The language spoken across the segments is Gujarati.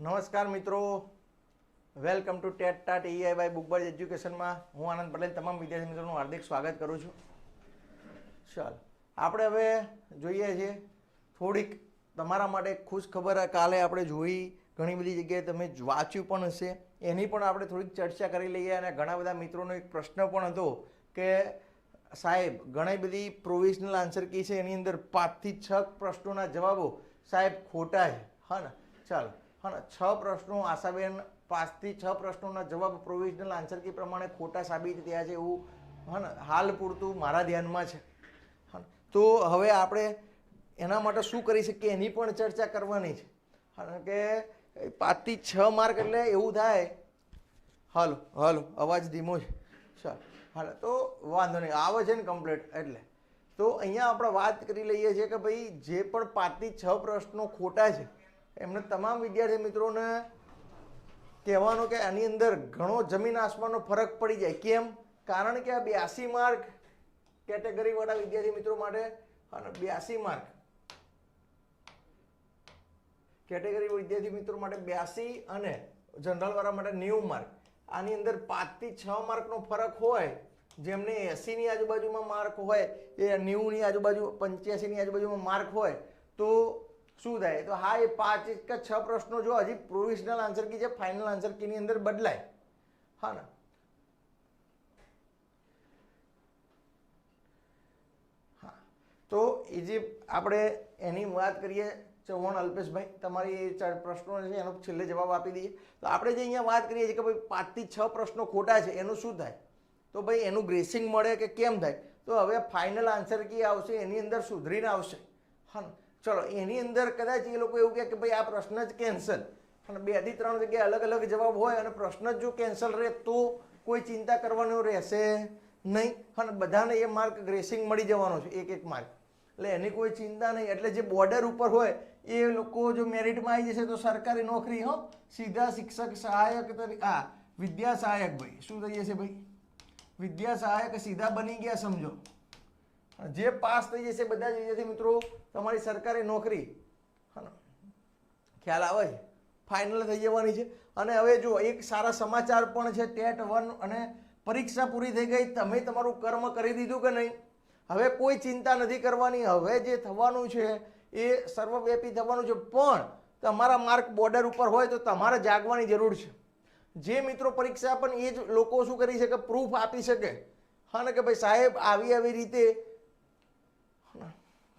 નમસ્કાર મિત્રો. Welcome to TET TAT AI by Bookbird એજ્યુકેશનમાં હું આનંદ પટેલ, તમામ વિદ્યાર્થી મિત્રોનું હાર્દિક સ્વાગત કરું છું. ચાલ, આપણે હવે જોઈએ છીએ થોડીક તમારા માટે ખુશ ખબર કાલે આપણે જોઈ. ઘણી બધી જગ્યાએ તમે વાંચ્યું પણ હશે. એની પણ આપણે થોડીક ચર્ચા કરી લઈએ અને ઘણા બધા મિત્રોનો એક પ્રશ્ન પણ હતો કે, સાહેબ, ઘણી બધી પ્રોવિઝનલ આન્સર કી છે? એની અંદર પાંચથી છ પ્રશ્નોના જવાબો સાહેબ ખોટા છે. હા ને? ચાલો. હા છ પ્રશ્નો આશાબેન પાંચથી છ પ્રશ્નોના જવાબ પ્રોવિઝનલ આન્સર કી પ્રમાણે ખોટા સાબિત થયા છે એવું હા હાલ પૂરતું મારા ધ્યાનમાં છે. હા તો હવે આપણે એના માટે શું કરી શકીએ એની પણ ચર્ચા કરવાની છે. કારણ કે પાંચથી છ માર્ક એટલે એવું થાય. હાલો હાલો, અવાજ ધીમો છે. ચાલ, હાલો, તો વાંધો નહીં, આવે છે ને કમ્પ્લીટ એટલે. તો અહીંયા આપણે વાત કરી લઈએ છીએ કે ભાઈ જે પણ પાંચથી છ પ્રશ્નો ખોટા છે એમને તમામ વિદ્યાર્થી મિત્રોને કહેવાનું કે આની અંદર ઘણો જમીન આસમાનનો ફરક પડી જાય. કેમ? કારણ કે આ બ્યાસી માર્ક કેટેગરીવાળા વિદ્યાર્થી મિત્રો માટે અને બ્યાસી માર્ક કેટેગરી વિદ્યાર્થી મિત્રો માટે બ્યાસી અને જનરલવાળા માટે નેવું માર્ક. આની અંદર પાંચથી છ માર્કનો ફરક હોય, જેમને એંસીની આજુબાજુમાં માર્ક હોય, એ નેવુંની આજુબાજુ, પંચ્યાસીની આજુબાજુમાં માર્ક હોય, તો શું થાય? તો હા, એ પાંચ કે છ પ્રશ્નો જો હજી પ્રોવિઝનલ આન્સર કી છે ફાઇનલ આન્સર કીની અંદર બદલાય. હા ને? હા. તો એ જે આપણે એની વાત કરીએ, ચૌહાણ અલ્પેશભાઈ, તમારી એ પ્રશ્નો છે, એનો છેલ્લે જવાબ આપી દઈએ. તો આપણે જે અહીંયા વાત કરીએ છીએ કે ભાઈ પાંચથી છ પ્રશ્નો ખોટા છે, એનું શું થાય? તો ભાઈ એનું ગ્રેસિંગ મળે કે કેમ થાય? તો હવે ફાઇનલ આન્સર કી આવશે, એની અંદર સુધરીને આવશે. હા? ચલો, એની અંદર કદાચ એ લોકો એવું કહે કે ભાઈ, આ પ્રશ્ન જ કેન્સલ અને બેથી ત્રણ જગ્યાએ અલગ અલગ જવાબ હોય અને પ્રશ્ન જ જો કેન્સલ રહે તો કોઈ ચિંતા કરવાનું રહેશે નહીં. અને બધાને એ માર્ક ગ્રેસિંગ મળી જવાનો છે, એક એક માર્ક. એટલે એની કોઈ ચિંતા નહીં. એટલે જે બોર્ડર ઉપર હોય, એ લોકો જો મેરિટમાં આવી જશે તો સરકારી નોકરી, હો. સીધા શિક્ષક, સહાયક તરીકે આ, વિદ્યા સહાયક, ભાઈ. શું થઈ જશે, ભાઈ? વિદ્યા સહાયક સીધા બની ગયા, સમજો. જે પાસ થઈ જશે બધા જ વિદ્યાર્થી મિત્રો, તમારી સરકારી નોકરી. ખ્યાલ આવે? ફાઇનલ થઈ જવાની છે. અને હવે જો એક સારા સમાચાર પણ છે, ટેટ વન અને પરીક્ષા પૂરી થઈ ગઈ. તમે તમારું કર્મ કરી દીધું કે નહીં? હવે કોઈ ચિંતા નથી કરવાની. હવે જે થવાનું છે, એ સર્વવ્યાપી થવાનું છે. પણ તમારા માર્ક બોર્ડર ઉપર હોય તો તમારે જાગવાની જરૂર છે. જે મિત્રો પરીક્ષા પણ એ જ લોકો શું કરી શકે? પ્રૂફ આપી શકે. હા ને કે ભાઈ સાહેબ, આવી આવી રીતે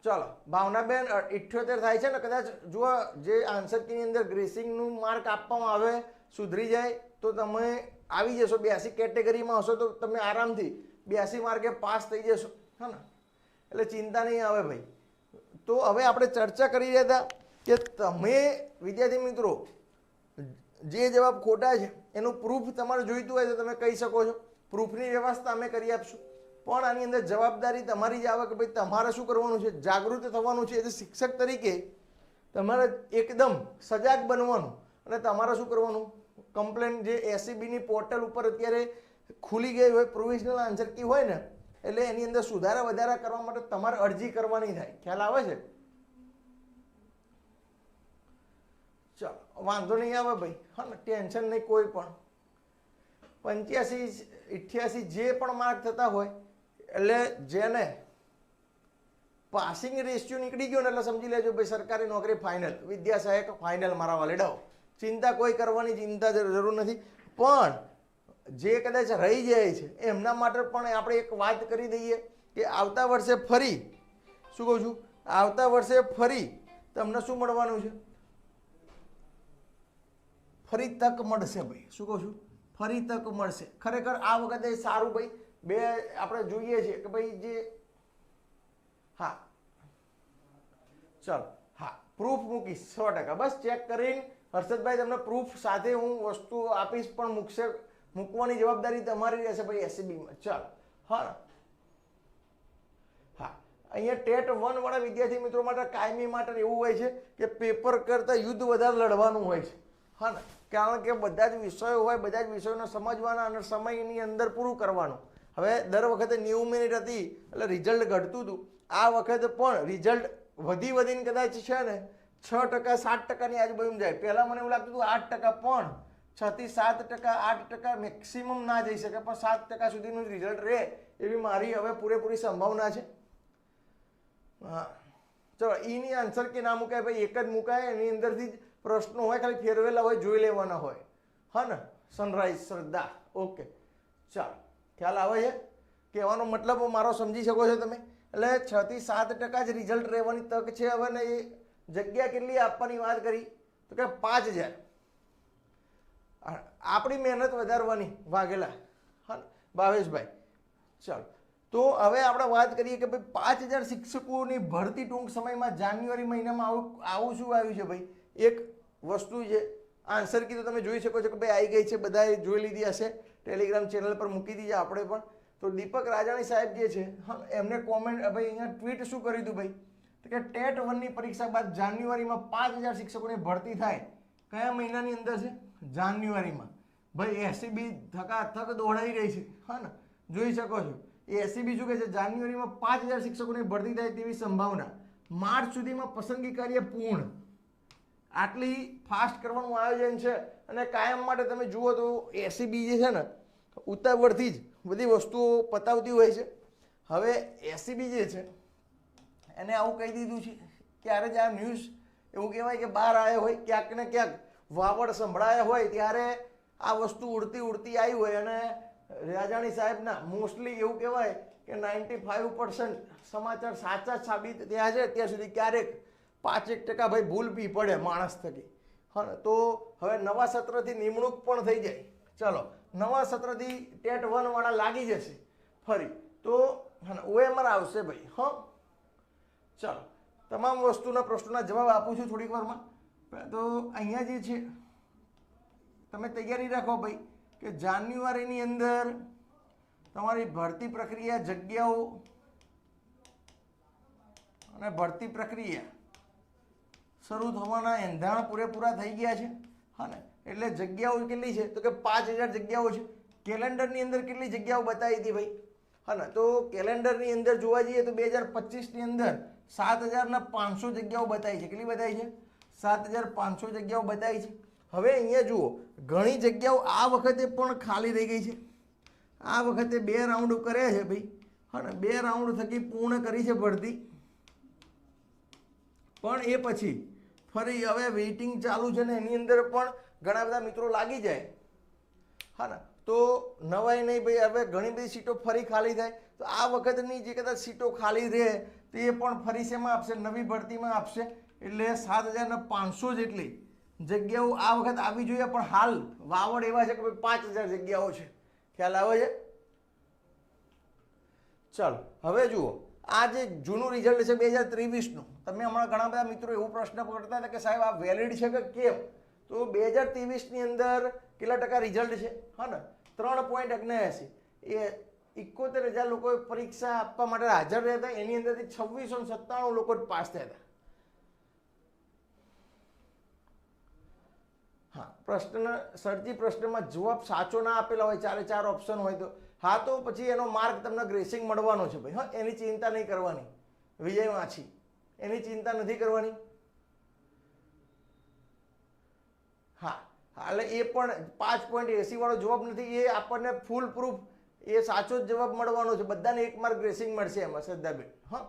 ચાલો, ભાવનાબેન ઇઠ્યોતેર થાય છે ને, કદાચ જુઓ, જે આન્સર કીની અંદર ગ્રેસિંગનું માર્ક આપવામાં આવે, સુધરી જાય, તો તમે આવી જશો બ્યાસી કેટેગરીમાં હશો, તો તમે આરામથી બ્યાસી માર્કે પાસ થઈ જશો, હા ને? એટલે ચિંતા નહીં આવે ભાઈ. તો હવે આપણે ચર્ચા કરી રહ્યા હતા કે તમે, વિદ્યાર્થી મિત્રો, જે જવાબ ખોટા છે, એનું પ્રૂફ તમારે જોઈતું હોય તો તમે કહી શકો છો. પ્રૂફની વ્યવસ્થા અમે કરી આપશું. પણ આની અંદર જવાબદારી તમારી જ આવે કે ભાઈ તમારે શું કરવાનું છે? જાગૃત થવાનું છે. એટલે શિક્ષક તરીકે તમારે એકદમ સજાગ બનવાનું. અને તમારે શું કરવાનું? કમ્પ્લેન જે એસીબીની પોર્ટલ ઉપર અત્યારે ખુલી ગઈ હોય પ્રોવિઝનલ આન્સર કી હોય ને, એટલે એની અંદર સુધારા વધારા કરવા માટે તમારે અરજી કરવાની થાય. ખ્યાલ આવે છે? ચાલો, વાંધો નહીં આવે ભાઈ. હા ને, ટેન્શન નહીં કોઈ પણ. પંચ્યાસી અઠ્યાસી જે પણ માર્ક થતા હોય એટલે જેને પાસિંગ રેશિયો નીકળી ગયો ને એટલે સમજી લેજો ભાઈ, સરકારી નોકરી ફાઇનલ વિદ્યા સહાયક ફાઇનલ મારા વાલેડાઓ ચિંતા કોઈ કરવાની ચિંતા જરૂર નથી. પણ જે કદાચ રહી જાય છે, એમના માટે પણ આપણે એક વાત કરી દઈએ કે આવતા વર્ષે ફરી, શું કહું છું? આવતા વર્ષે ફરી તમને શું મળવાનું છે? ફરી તક મળશે ભાઈ. શું કહું છું? ફરી તક મળશે. ખરેખર આ વખતે સારું ભાઈ. બે આપણે જોઈએ છીએ કે ભાઈ જે, હા. ચાલો, હા પ્રૂફ મૂકીશ, સો ટકા. બસ ચેક કરીને હર્ષદભાઈ તમને પ્રૂફ સાથે હું વસ્તુ આપીશ, પણ મૂકશે, મૂકવાની જવાબદારી તમારી રહેશે ભાઈ એસીબીમાં ચાલો હા, અહીંયા ટેટ વન વાળા વિદ્યાર્થી મિત્રો માટે કાયમી માટે એવું હોય છે કે પેપર કરતાં યુદ્ધ વધારે લડવાનું હોય છે. હા ને? કારણ કે બધા જ વિષયો હોય, બધા જ વિષયોને સમજવાના અને સમયની અંદર પૂરું કરવાનું. હવે દર વખતે નેવું મિનિટ હતી, એટલે રિઝલ્ટ ઘટતું હતું. આ વખતે પણ રિઝલ્ટ વધી વધીને કદાચ છે ને, છ ટકા, સાત ટકાની આજુબાજુ જાય. પહેલાં મને એવું લાગતું હતું, આઠ ટકા પણ, છથી સાત ટકા, આઠ ટકા મેક્સિમમ ના જઈ શકે, પણ સાત ટકા સુધીનું રિઝલ્ટ રહે એવી મારી હવે પૂરેપૂરી સંભાવના છે. ચલો, ઈની આન્સર કે ના મુકાય, ભાઈ, એક જ મુકાય, એની અંદરથી જ પ્રશ્નો હોય, ખાલી ફેરવેલા હોય, જોઈ લેવાના હોય. હા ને? સનરાઈઝ શ્રદ્ધા. ઓકે ચાલો. ખ્યાલ આવે છે? કહેવાનો મતલબ મારો સમજી શકો છો તમે? એટલે છ થી સાત ટકા જ રિઝલ્ટ રહેવાની તક છે હવે ને એ જગ્યા કેટલી આપવાની વાત કરી? તો કે પાંચ હજાર. આપણી મહેનત વધારવાની વાઘેલા. હા ભાવેશભાઈ. ચાલો. તો હવે આપણે વાત કરીએ કે ભાઈ પાંચ હજાર શિક્ષકોની ભરતી ટૂંક સમયમાં જાન્યુઆરી મહિનામાં આવું આવું શું આવ્યું છે ભાઈ? એક વસ્તુ છે. આન્સર કીધું તમે જોઈ શકો છો કે ભાઈ આવી ગઈ છે, બધાએ જોઈ લીધી હશે. ટેલિગ્રામ ચેનલ પર મૂકી દીધી આપણે પણ. તો દીપક રાજાણી સાહેબ જે છે એમને કોમેન્ટ ભાઈ અહીંયા ટ્વીટ શું કર્યું હતું ભાઈ? તો કે ટેટ વનની પરીક્ષા બાદ જાન્યુઆરીમાં પાંચ હજાર શિક્ષકોની ભરતી થાય. કયા મહિનાની અંદર છે? જાન્યુઆરીમાં. ભાઈ એસીબી થકા થક દોડાઈ રહી છે. હા ને? જોઈ શકો છો. એ એસીબી શું કહે છે? જાન્યુઆરીમાં પાંચ હજાર શિક્ષકોની ભરતી થાય તેવી સંભાવના. માર્ચ સુધીમાં પસંદગી કાર્ય પૂર્ણ. આટલી ફાસ્ટ કરવાનું આયોજન છે. અને કાયમ માટે તમે જુઓ તો એસીબી જે છે ને ઉતાવળથી જ બધી વસ્તુઓ પતાવતી હોય છે. હવે એસીબી જે છે, એને આવું કહી દીધું છે ક્યારે જ આ ન્યૂઝ એવું કહેવાય કે બહાર આવ્યા હોય, ક્યાંક ને ક્યાંક વાવડ સંભળાયા હોય ત્યારે આ વસ્તુ ઉડતી ઉડતી આવી હોય અને રાજાણી સાહેબના મોસ્ટલી એવું કહેવાય કે નાઇન્ટી ફાઇવ પર્સન્ટ સમાચાર સાચા સાબિત થયા છે. ત્યાં સુધી ક્યારેક પાંચેક ટકા ભાઈ ભૂલ બી પડે માણસ થકી. હા? તો હવે નવા સત્રથી નિમણૂક પણ થઈ જાય. ચલો, નવા સત્રથી ટેટ વનવાળા લાગી જશે. ફરી, તો ઓએમઆર આવશે ભાઈ, હા? ચાલો, તમામ વસ્તુના પ્રશ્નોના જવાબ આપું છું થોડીક વારમાં. તો અહીંયા જે છે, તમે તૈયારી રાખો ભાઈ, કે જાન્યુઆરીની અંદર તમારી ભરતી પ્રક્રિયા જગ્યાઓ અને ભરતી પ્રક્રિયા શરૂ થવાના એંધાણ પૂરેપૂરા થઈ ગયા છે. હા એટલે જગ્યાઓ કેટલી છે? તો કે પાંચ હજાર જગ્યાઓ છે. કેલેન્ડરની અંદર કેટલી જગ્યાઓ બતાવી હતી ભાઈ? હા તો કેલેન્ડરની અંદર જોવા જઈએ તો બે હજાર પચીસની અંદર સાત હજારના પાંચસો જગ્યાઓ બતાવી છે. કેટલી બતાવી છે? સાત હજાર પાંચસો જગ્યાઓ બતાવી છે. હવે અહીંયા જુઓ, ઘણી જગ્યાઓ આ વખતે પણ ખાલી રહી ગઈ છે. આ વખતે બે રાઉન્ડ કર્યા છે ભાઈ. હા બે રાઉન્ડ થકી પૂર્ણ કરી છે ભરતી. પણ એ પછી ફરી હવે વેઇટિંગ ચાલુ છે ને એની અંદર પણ ઘણા બધા મિત્રો લાગી જાય. હા ને? તો નવાય નહીં ભાઈ, હવે ઘણી બધી સીટો ફરી ખાલી થાય. તો આ વખતની જે કદાચ સીટો ખાલી રહે, તો પણ ફરી શેમાં આપશે? નવી ભરતીમાં આપશે? એટલે સાત હજારને પાંચસો જેટલી જગ્યાઓ આ વખત આવી જોઈએ, પણ હાલ વાવડ એવા છે કે ભાઈ પાંચ હજાર જગ્યાઓ છે. ખ્યાલ આવે છે? ચાલો, હવે જુઓ. આ જે જૂનું રિઝલ્ટ છે બે હજાર ત્રેવીસનું તમે હમણાં ઘણા બધા મિત્રો એવો પ્રશ્ન કરતા હતા કે સાહેબ, આ વેલિડ છે કે કેમ? તો બે હજાર ત્રેવીસની અંદર કેટલા ટકા રિઝલ્ટ છે? હા ને? ત્રણ પોઈન્ટ અગ્નેસી એ ઇકોતેર હજાર લોકો પરીક્ષા આપવા માટે હાજર રહ્યા હતા. એની અંદરથી છવ્વીસો સત્તાણું લોકો પાસ થયા હતા. હા, પ્રશ્ન, સરજી પ્રશ્નમાં જવાબ સાચો ના આપેલા હોય, ચારે ચાર ઓપ્શન હોય તો. હા તો પછી એનો માર્ક તમને ગ્રેસિંગ મળવાનો છે ભાઈ. હા, એની ચિંતા નહીં કરવાની. વિજય માછી એની ચિંતા નથી કરવાની? હા એટલે એ પણ પાંચ પોઈન્ટ એસી વાળો જવાબ નથી, એ આપણને ફૂલ પ્રૂફ એ સાચો જ જવાબ મળવાનો છે. બધાને એક માર્ક ગ્રેસિંગ મળશે એમાં, શ્રદ્ધાબેન. હા?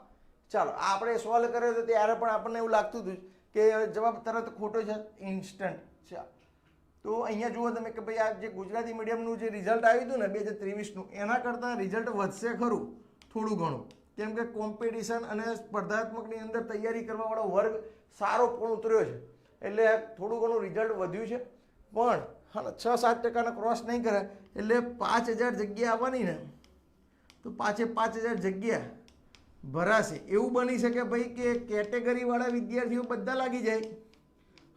ચાલો આપણે સોલ્વ કર્યો તો ત્યારે પણ આપણને એવું લાગતું હતું કે જવાબ તરત ખોટો છે ઇન્સ્ટન્ટ છે. તો અહીંયા જુઓ તમે કે ભાઈ આ જે ગુજરાતી મીડિયમનું જે રિઝલ્ટ આવ્યું હતું ને, બે હજાર ત્રેવીસનું, એના કરતાં રિઝલ્ટ વધશે ખરું, થોડું ઘણું. કેમ કે કોમ્પિટિશન અને સ્પર્ધાત્મકની અંદર તૈયારી કરવાવાળો વર્ગ સારો પણ ઉતર્યો છે. એટલે થોડું ઘણું રિઝલ્ટ વધ્યું છે. પણ હા, છ સાત ટકાના ક્રોસ નહીં કરે, એટલે પાંચ હજાર જગ્યા આવવાની ને, તો પાંચે પાંચ હજાર જગ્યા ભરાશે. એવું બની શકે ભાઈ કે કેટેગરીવાળા વિદ્યાર્થીઓ બધા લાગી જાય.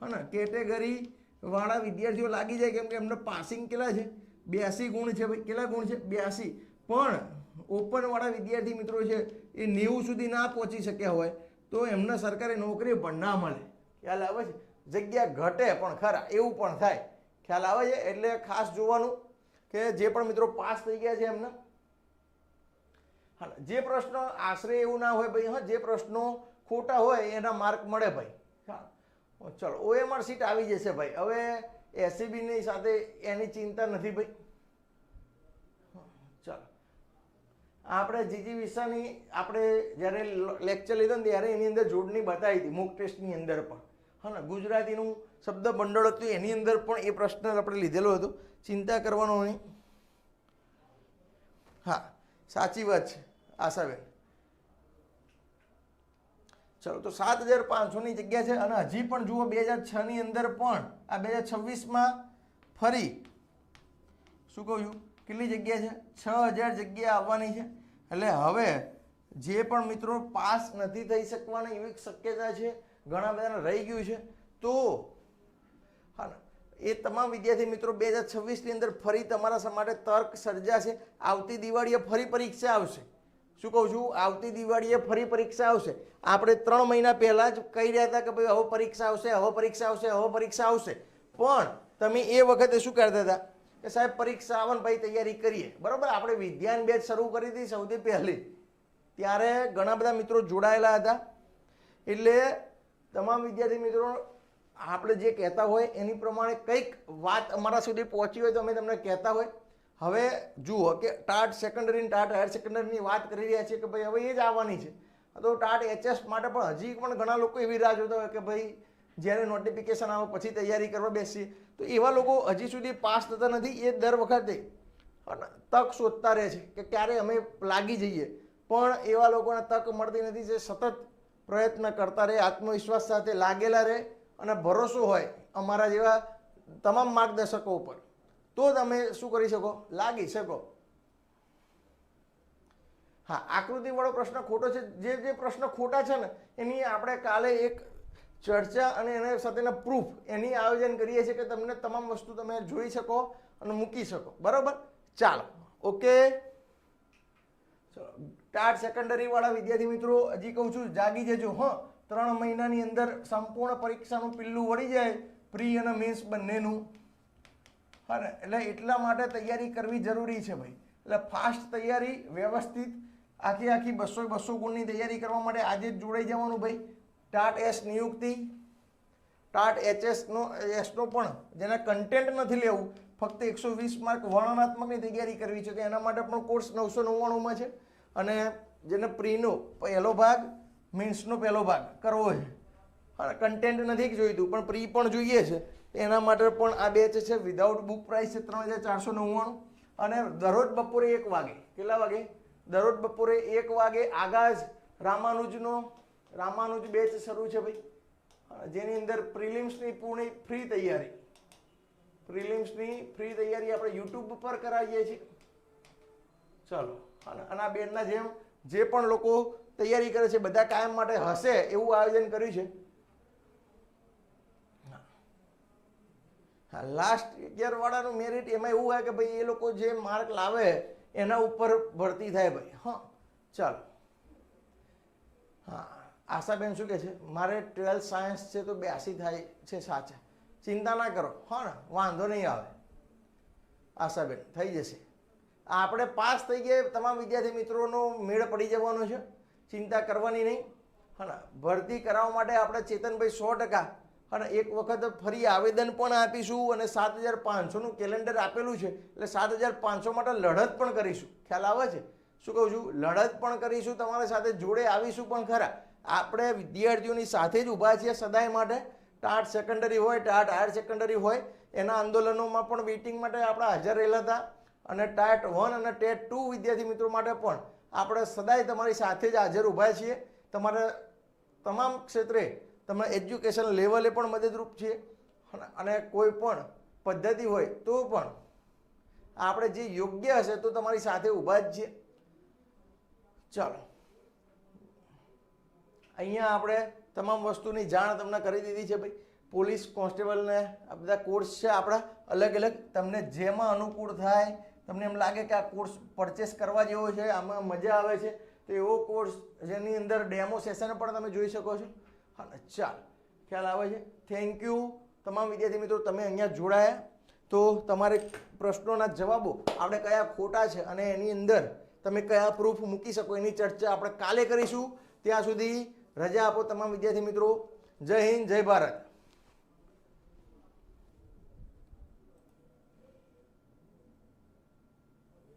હા ને, કેટેગરીવાળા વિદ્યાર્થીઓ લાગી જાય કેમ કે એમને પાસિંગ કેટલા છે? બ્યાસી ગુણ છે ભાઈ. કેટલા ગુણ છે? બ્યાસી પણ ઓપન વાળા વિદ્યાર્થી મિત્રો છે, એ નેવું સુધી ના પહોંચી શક્યા હોય, તો એમને સરકારી નોકરી પણ ના મળે. ખ્યાલ આવે છે? જગ્યા ઘટે પણ ખરા, એવું પણ થાય. ખ્યાલ આવે છે? એટલે ખાસ જોવાનું કે જે પણ મિત્રો પાસ થઈ ગયા છે એમને. હા, જે પ્રશ્ન આશરે એવું ના હોય ભાઈ, હા, જે પ્રશ્નો ખોટા હોય, એના માર્ક મળે ભાઈ. હા. ચલો ઓએમઆર સીટ આવી જશે ભાઈ. હવે એસીબીની સાથે એની ચિંતા નથી ભાઈ ચાલો આપણે જીજી વિસાની આપણે જ્યારે લેક્ચર લીધો ને ત્યારે એની અંદર જોડણી બતાવી હતી મૂક ટેસ્ટની અંદર પણ. હા ને, ગુજરાતીનું શબ્દ ભંડોળ હતું, એની અંદર પણ એ પ્રશ્ન આપણે લીધેલો હતો. ચિંતા કરવાનો નહીં. હા, સાચી વાત છે, આશાબેન. ચલો, તો સાત હજાર પાંચસોની જગ્યા છે અને હજી પણ જુઓ, બે હજાર છની અંદર પણ, આ બે હજાર છવ્વીસમાં ફરી, શું કહું છું? કેટલી જગ્યા છે? છ હજાર જગ્યા આવવાની છે. એટલે હવે જે પણ મિત્રો પાસ નથી થઈ શકવાની, એવી શક્યતા છે, ઘણા બધાને રહી ગયું છે, તો હા, એ તમામ વિદ્યાર્થી મિત્રો બે હજાર છવ્વીસની અંદર ફરી તમારા માટે તર્ક સર્જાશે. આવતી દિવાળીએ ફરી પરીક્ષા આવશે. શું કહું છું? આવતી દિવાળીએ ફરી પરીક્ષા આવશે. આપણે ત્રણ મહિના પહેલાં જ કહી રહ્યા હતા કે ભાઈ હવે પરીક્ષા આવશે, હવે પરીક્ષા આવશે, હવે પરીક્ષા આવશે. પણ તમે એ વખતે શું કરતા હતા? કે સાહેબ, પરીક્ષા આવનભાઈ ભાઈ તૈયારી કરીએ. બરાબર, આપણે વિજ્ઞાન બેચ શરૂ કરી હતી સૌથી પહેલી. ત્યારે ઘણા બધા મિત્રો જોડાયેલા હતા. એટલે તમામ વિદ્યાર્થી મિત્રો, આપણે જે કહેતા હોય એની પ્રમાણે કંઈક વાત અમારા સુધી પહોંચી હોય તો અમે તમને કહેતા હોય. હવે જુઓ કે ટાટ સેકન્ડરી ટાટ હાયર સેકન્ડરીની વાત કરી રહ્યા છીએ કે ભાઈ હવે એ જ આવવાની છે. તો ટાટ એચએસ માટે પણ હજી પણ ઘણા લોકો એવી રાહ જોતા હોય કે ભાઈ જ્યારે નોટિફિકેશન આવે, પછી તૈયારી કરવા બેસીએ. તો એવા લોકો હજી સુધી પાસ થતા નથી, એ દર વખતે તક શોધતા રહે છે કે ક્યારે અમે લાગી જઈએ. પણ એવા લોકોને તક મળતી નથી જે સતત પ્રયત્ન કરતા રહે, આત્મવિશ્વાસ સાથે લાગેલા રહે અને ભરોસો હોય અમારા જેવા તમામ માર્ગદર્શકો ઉપર. તો તમે શું કરી શકો? લાગી શકો. હા, આકૃતિવાળો પ્રશ્ન ખોટો છે. જે જે પ્રશ્ન ખોટા છે ને, એની આપણે કાલે એક ચર્ચા અને એના સાથેના પ્રૂફ એની આયોજન કરીએ છીએ કે તમને તમામ વસ્તુ તમે જોઈ શકો અને મૂકી શકો. બરાબર? ચાલો. ઓકે? ટાટ સેકન્ડરી વાળા વિદ્યાર્થી મિત્રો, હજી કહું છું, જાગી જજો, હ. ત્રણ મહિનાની અંદર સંપૂર્ણ પરીક્ષાનું પિલ્લું વળી જાય પ્રી અને મેન્સ બંનેનું. હા એટલે એટલા માટે તૈયારી કરવી જરૂરી છે ભાઈ. એટલે ફાસ્ટ તૈયારી, વ્યવસ્થિત આખી આખી બસો બસો ગુણની તૈયારી કરવા માટે આજે જ જોડાઈ જવાનું ભાઈ. ટાટ એસ નિયુક્તિ, ટાટ એચએસનો એસનો પણ જેને કન્ટેન્ટ નથી લેવું, ફક્ત એકસો વીસ માર્ક વર્ણનાત્મકની તૈયારી કરવી છે, તો એના માટે પણ કોર્સ નવસો નવ્વાણુંમાં છે. અને જેને પ્રીનો પહેલો ભાગ મીન્સનો પહેલો ભાગ કરવો છે. હા કન્ટેન્ટ નથી જોઈતું, પણ પ્રી પણ જોઈએ છે. એના માટે પણ આ બેચ છે વિધાઉટ બુક પ્રાઇસ છે ત્રણ હજાર ચારસો નવ્વાણું. અને દરરોજ બપોરે એક વાગે, કેટલા વાગે? દરરોજ બપોરે એક વાગે આગાજ રામાનુજનો રામાનુજ બેચ શરૂ છે ભાઈ. જેની અંદર પ્રિલિમ્સની પૂર્ણ ફ્રી તૈયારી. પ્રિલિમ્સની ફ્રી તૈયારી આપણે યુટ્યુબ પર કરાવીએ છીએ. ચલો, અને આ બેનના જેમ જે પણ લોકો તૈયારી કરે છે, બધા કાયમ માટે હશે એવું આયોજન કર્યું છે. હા લાસ્ટ વાળાનું મેરિટ એમાં એવું હોય કે ભાઈ એ લોકો જે માર્ક લાવે, એના ઉપર ભરતી થાય ભાઈ. હા, ચાલો. હા આશાબેન શું કહે છે? મારે ટ્વેલ્થ સાયન્સ છે તો બ્યાસી થાય છે સાચા. ચિંતા ના કરો. હો ને, વાંધો નહીં આવે. આશાબેન, થઈ જશે. આપણે પાસ થઈ ગયા તમામ વિદ્યાર્થી મિત્રોનો મેળ પડી જવાનો છે. ચિંતા કરવાની નહીં. હા ભરતી કરાવવા માટે આપણે ચેતનભાઈ સો ટકા. અને એક વખત ફરી આવેદન પણ આપીશું અને સાત હજાર પાંચસોનું કેલેન્ડર આપેલું છે. એટલે સાત હજાર પાંચસો માટે લડત પણ કરીશું. ખ્યાલ આવે છે? શું કહું છું? લડત પણ કરીશું તમારી સાથે, જોડે આવીશું પણ ખરા. આપણે વિદ્યાર્થીઓની સાથે જ ઊભા છીએ સદાય માટે. ટાટ સેકન્ડરી હોય, ટાટ હાયર સેકન્ડરી હોય, એના આંદોલનોમાં પણ વેઇટિંગ માટે આપણે હાજર રહેલા હતા. અને ટાટ વન અને ટેટ ટુ વિદ્યાર્થી મિત્રો માટે પણ આપણે સદાય તમારી સાથે જ હાજર ઊભા છીએ. તમારે તમામ ક્ષેત્રે તમે એજ્યુકેશન લેવલે પણ મદદરૂપ છીએ. અને- કોઈ પણ પદ્ધતિ હોય તો પણ આપણે જે યોગ્ય હશે તો તમારી સાથે ઊભા જ છીએ. ચાલો. અહીંયા આપણે તમામ વસ્તુની જાણ તમને કરી દીધી છે ભાઈ. પોલીસ કોન્સ્ટેબલને આ બધા કોર્સ છે આપણા અલગ અલગ. તમને જેમાં અનુકૂળ થાય, તમને એમ લાગે કે આ કોર્સ પરચેસ કરવા જેવો છે, આમાં મજા આવે છે, તો એવો કોર્સ જેની અંદર ડેમો સેશન પણ તમે જોઈ શકો છો. હા ચાલ, ખ્યાલ આવે છે? થેન્ક યુ તમામ વિદ્યાર્થી મિત્રો, તમે અહીંયા જોડાયા. તો તમારે પ્રશ્નોના જવાબો આપણે કયા ખોટા છે અને એની અંદર તમે કયા પ્રૂફ મૂકી શકો, એની ચર્ચા આપણે કાલે કરીશું. ત્યાં સુધી રજા આપો તમામ વિદ્યાર્થી મિત્રો. જય હિન્દ જય ભારત.